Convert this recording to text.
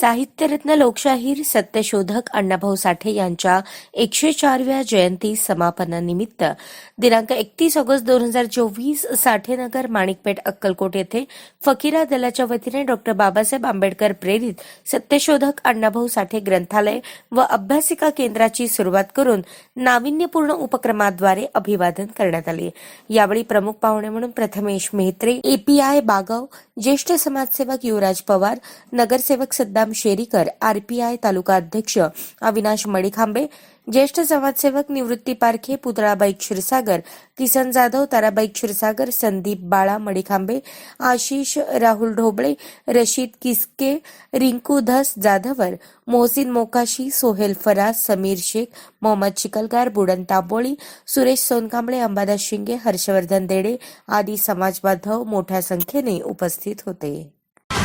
साहित्यरत्न लोकशाहीर सत्यशोधक अण्णाभाऊ साठे यांच्या एकशे चारव्या जयंती समापनानिमित्त दिनांक एकतीस ऑगस्ट दोन हजार चोवीस साठेनगर माणिकपेठ अक्कलकोट येथे फकीरा दलाच्या वतीने डॉक्टर बाबासाहेब आंबेडकर प्रेरित सत्यशोधक अण्णाभाऊ साठे ग्रंथालय व अभ्यासिका केंद्राची सुरुवात करून नाविन्यपूर्ण उपक्रमाद्वारे अभिवादन करण्यात आले. यावेळी प्रमुख पाहुणे म्हणून प्रथमेश मेहत्रे एपीआय बागाव ज्येष्ठ समाजसेवक युवराज पवार नगरसेवक सद्दाम शेरीकर आरपीआय तालुका अध्यक्ष अविनाश मडिखांबे ज्येष्ठ समाजसेवक निवृत्ती पारखे पुतळाबाई क्षीरसागर किसन जाधव ताराबाई क्षीरसागर संदीप बाळा मडिखांबे आशिष राहुल ढोबळे रशीद किसके रिंकू धस जाधवर मोहसिन मोकाशी सोहेल फराज समीर शेख मोहम्मद चिकलगार बुडन तांबोळी सुरेश सोनकांबळे अंबादास शिंगे हर्षवर्धन देडे आदी समाजबांधव मोठ्या संख्येने उपस्थित होते.